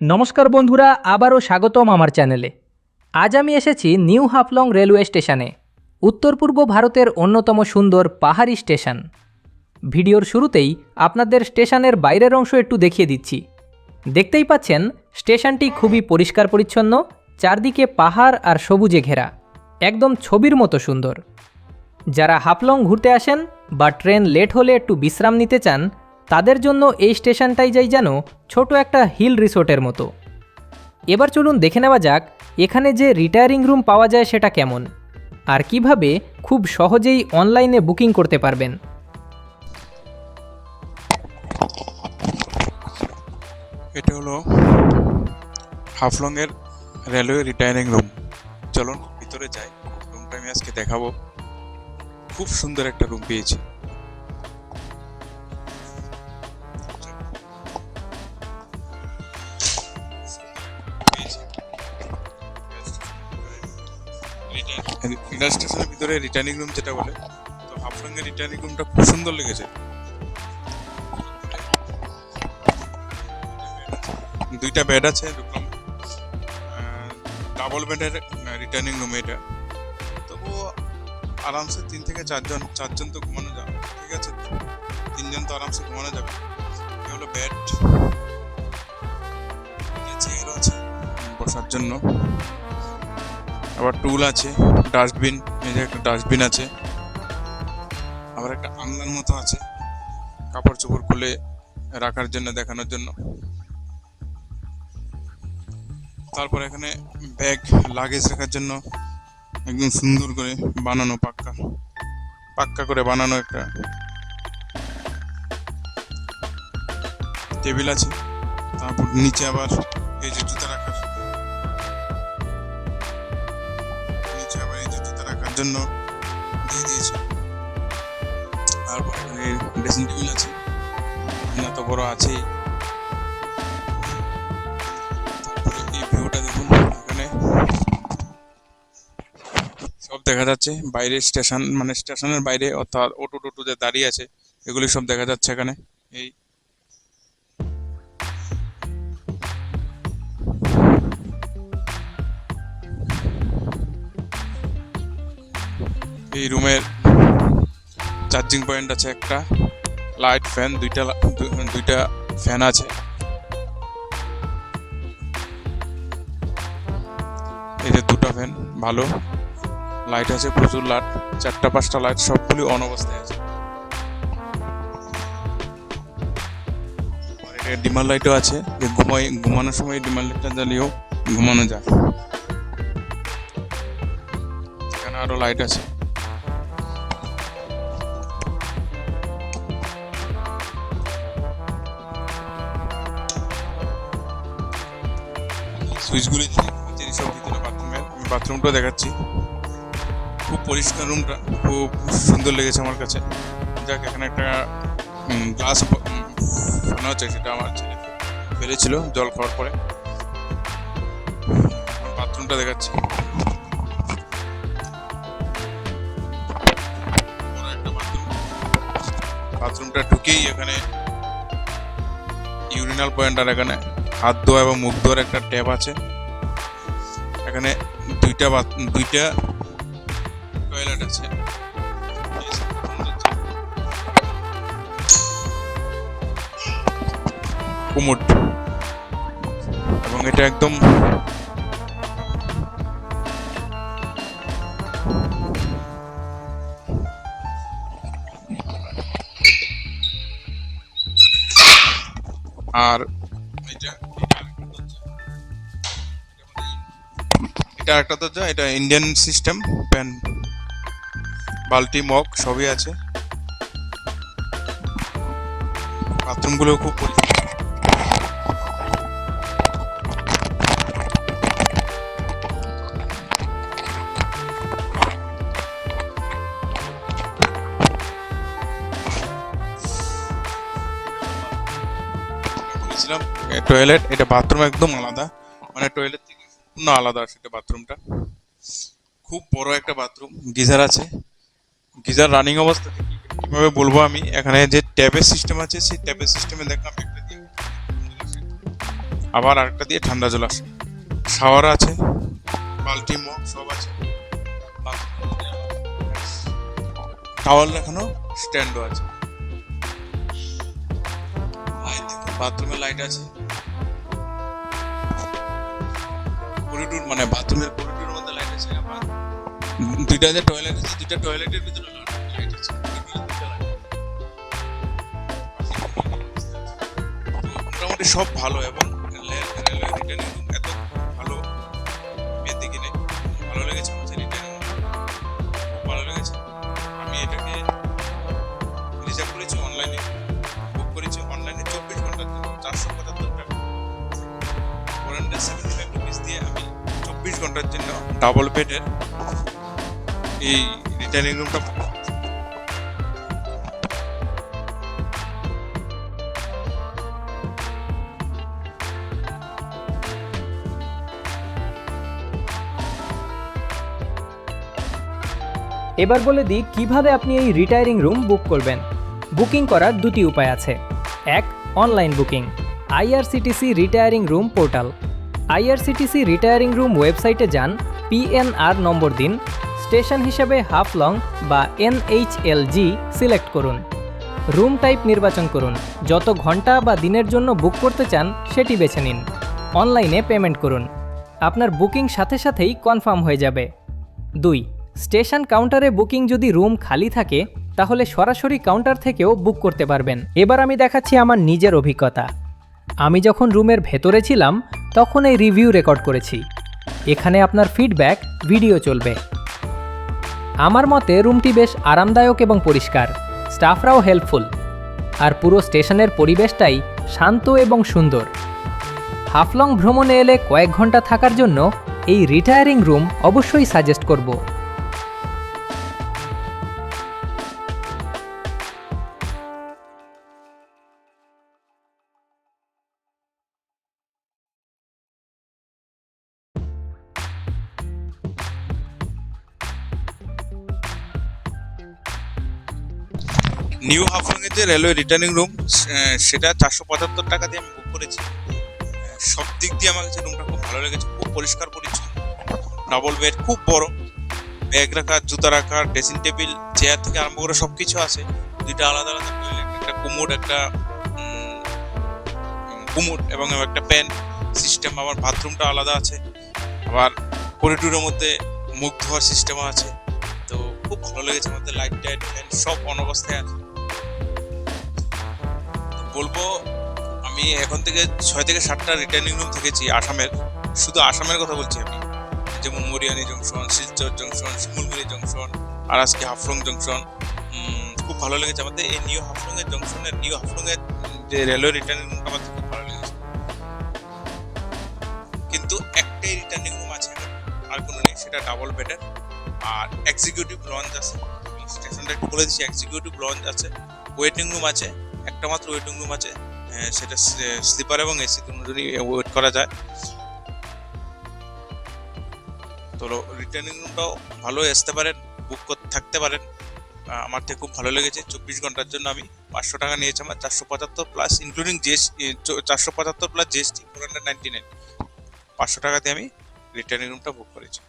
নমস্কার বন্ধুরা, আবারও স্বাগতম আমার চ্যানেলে। আজ আমি এসেছি নিউ হাফলং রেলওয়ে স্টেশনে, উত্তর পূর্ব ভারতের অন্যতম সুন্দর পাহাড়ি স্টেশন। ভিডিওর শুরুতেই আপনাদের স্টেশনের বাইরের অংশ একটু দেখিয়ে দিচ্ছি। দেখতেই পাচ্ছেন, স্টেশনটি খুবই পরিষ্কার পরিচ্ছন্ন, চারদিকে পাহাড় আর সবুজে ঘেরা, একদম ছবির মতো সুন্দর। যারা হাফলং ঘুরতে আসেন বা ট্রেন লেট হলে একটু বিশ্রাম নিতে চান তাদের জন্য এই স্টেশনটাই যাই যেন ছোট একটা হিল রিসোর্টের মতো। এবার চলুন দেখে নেওয়া যাক, এখানে যে রিটায়ারিং রুম পাওয়া যায় সেটা কেমন? আর কীভাবে খুব সহজেই অনলাইনে বুকিং করতে পারবেন? এটা হলো হাফলংয়ের রেলওয়ে রিটায়ারিং রুম। চলুন ভিতরে যাই। রুমটা আমি আজকে দেখাবো। খুব সুন্দর একটা রুম পেয়েছি। রেল স্টেশনের ভিতরে রিটার্নিং রুম যেটা বলে, তো হাফলংয়ের রিটার্নিং রুমটা খুব সুন্দর লেগেছে। দুইটা বেড আছে, এরকম ডাবল বেডের রিটার্নিং রুম এটা। তবুও আরামসে তিন থেকে চারজন চারজন তো ঘুমানো যাবে, ঠিক আছে? তিনজন তো আরামসে ঘুমানো যাবে। হলো বেড চেয়ার আছে, বসার জন্য। আবার টুল আছে ডাস্টবিন এই যে একটা ডাস্টবিন আছে। আবার একটা আংলার মতো আছে, কাপড় চোপড় খুলে রাখার জন্য, দেখানোর জন্য। তারপর এখানে ব্যাগ লাগেজ রাখার জন্য একদম সুন্দর করে বানানো পাক্কা পাক্কা করে বানানো একটা টেবিল আছে। তারপর নিচে আবার এই যে জুতা রাখার জন্য দিয়ে দিয়েছে। তারপর ড্রেসিং টেবিল আছে। এত বড় আছেই এই ভিউটা দেখুন এখানে। সব দেখা যাচ্ছে। বাইরে স্টেশন মানে স্টেশনের বাইরে অর্থাৎ অটো টোটো যে দাঁড়িয়ে আছে, এগুলি সব দেখা যাচ্ছে এখানে। এই এই রুমের চার্জিং পয়েন্ট আছে একটা লাইট ফ্যান দুইটা দুইটা ফ্যান আছে। এই যে দুটো ফ্যান ভালো। লাইট আছে প্রচুর লাইট চারটা পাঁচটা লাইট সবগুলি অন অবস্থায় আছে। ডিমার লাইটও আছে, যে ঘুমাই, ঘুমানোর সময় ডিমার লাইটটা জ্বালিয়েও ঘুমানো যায়। এখানে আরও লাইট আছে। সুইচগুলি সব ভিতরে বাথরুমের আমি বাথরুমটাও দেখাচ্ছি। খুব পরিষ্কার রুমটা খুব সুন্দর লেগেছে আমার কাছে। যাক, এখানে একটা গ্লাস ফোনা হচ্ছে সেটা আমার ছেলে ফেলেছিল জল খাওয়ার পরে। বাথরুমটা দেখাচ্ছি। বাথরুমটা ঢুকেই এখানে ইউরিনাল পয়েন্ট আর এখানে হাত ধোয়া এবং মুখ ধোয়ার একটা ট্যাপ আছে। এখানে দুইটা দুইটা টয়লেট আছে। কুমুট এবং এটা একদম আর এটা একটা দরজা এটা ইন্ডিয়ান সিস্টেম প্যান বালতি, মগ, সবই আছে। বাথরুমগুলো খুব পরিষ্কার। টয়লেট এটা বাথরুম একদম আলাদা। মানে টয়লেট সম্পূর্ণ আলাদা সেটা বাথরুমটা। খুব বড় একটা বাথরুম। গিজার আছে। গিজার রানিং অবস্থা কীভাবে বলব আমি। এখানে যে ট্যাবের সিস্টেম আছে, সেই ট্যাবের সিস্টেমে দেখলাম একটা দিয়ে আবার আরেকটা দিয়ে ঠান্ডা জল আসে। শাওয়ার আছে, বালতি মগ সব আছে। টাওয়াল রাখানো স্ট্যান্ডও আছে। বাথরুমে লাইট আছে। মানে বাথরুমের করিডোর মধ্যে লাইট আছে, আবার দুইটা যে টয়লেট আছে, দুইটা টয়লেটের ভিতরে লাইট আছে। মোটামুটি সব ভালো এবং রেলওয়ে ডাবল বেডের এই রিটার্নিং রুমটা এবার বলে দিই কীভাবে আপনি এই রিটায়ারিং রুম বুক করবেন। বুকিং করার দুটি উপায় আছে। এক online booking IRCTC retiring room portal IRCTC retiring room ওয়েবসাইটে যান। পিএনআর নম্বর দিন, স্টেশন হিসেবে হাফ লং বা এনএইচএলজি সিলেক্ট করুন। রুম টাইপ নির্বাচন করুন। যত ঘণ্টা বা দিনের জন্য বুক করতে চান, সেটি বেছে নিন। অনলাইনে পেমেন্ট করুন। আপনার বুকিং সাথে সাথেই কনফার্ম হয়ে যাবে। দুই, স্টেশন কাউন্টারে বুকিং যদি রুম খালি থাকে, তাহলে সরাসরি কাউন্টার থেকেও বুক করতে পারবেন। এবার আমি দেখাচ্ছি আমার নিজের অভিজ্ঞতা। আমি যখন রুমের ভেতরে ছিলাম, তখন এই রিভিউ রেকর্ড করেছি। এখানে আপনার ফিডব্যাক ভিডিও চলবে। আমার মতে রুমটি বেশ আরামদায়ক এবং পরিষ্কার। স্টাফরাও হেল্পফুল আর পুরো স্টেশনের পরিবেশটাই শান্ত এবং সুন্দর। হাফলং ভ্রমণে এলে কয়েক ঘণ্টা থাকার জন্য এই রিটায়ারিং রুম অবশ্যই সাজেস্ট করব। নিউ হাফলংয়ে যে রেলওয়ে রিটার্নিং রুম সেটা চারশো পঁচাত্তর টাকা দিয়ে আমি বুক করেছি। সব দিক দিয়ে আমার কাছে রুমটা খুব ভালো লেগেছে, খুব পরিষ্কার পরিচ্ছন্ন। ডাবল বেড খুব বড়। ব্যাগ রাখার, জুতা রাখার ড্রেসিং টেবিল চেয়ার থেকে আরম্ভ করে সব কিছু আছে। দুইটা আলাদা আলাদা টয়লেট একটা কুমোড একটা কুমোড এবং একটা প্যান সিস্টেম আবার বাথরুমটা আলাদা আছে। আবার করিডোরের মধ্যে মুখ ধোয়ার সিস্টেম আছে। তো খুব ভালো লেগেছে, আমাদের লাইট টাইট ফ্যান সব অন অবস্থায় আছে। বলব, আমি এখন থেকে ছয় থেকে সাতটা রিটার্নিং রুম থেকেছি আসামের। শুধু আসামের কথা বলছি আমি। যেমন Mariani junction Silchar junction Simulguri junction আর আজকে হাফলং জংশন খুব ভালো লেগেছে আমাদের এই নিউ হাফলং এর জংশনের নিউ হাফলং এর যে রেলওয়ে রিটার্নিং রুমটা আমাদের খুব ভালো লেগেছে। কিন্তু একটাই রিটার্নিং রুম আছে, আর কোনো নেই, সেটা ডাবল বেডের আর এক্সিকিউটিভ লঞ্চ আছে। স্টেশনটা একটু বলে দিচ্ছি এক্সিকিউটিভ লঞ্চ আছে ওয়েটিং রুম আছে। একটা মাত্র ওয়েটিং রুম আছে। সেটা স্লিপার এবং এসি দুজনই ওয়েট করা যায়। তো রিটার্নিং রুমটাও ভালো আসতে পারেন বুক করতে থাকতে পারেন। আমার থেকে খুব ভালো লেগেছে, চব্বিশ ঘণ্টার জন্য আমি পাঁচশো টাকা নিয়েছি আমার, চারশো পঁচাত্তর প্লাস ইনক্লুডিং জিএসটি চারশো পঁচাত্তর plus GST four hundred ninety nine পাঁচশো টাকা দিয়ে আমি রিটার্নিং রুমটা বুক করেছি।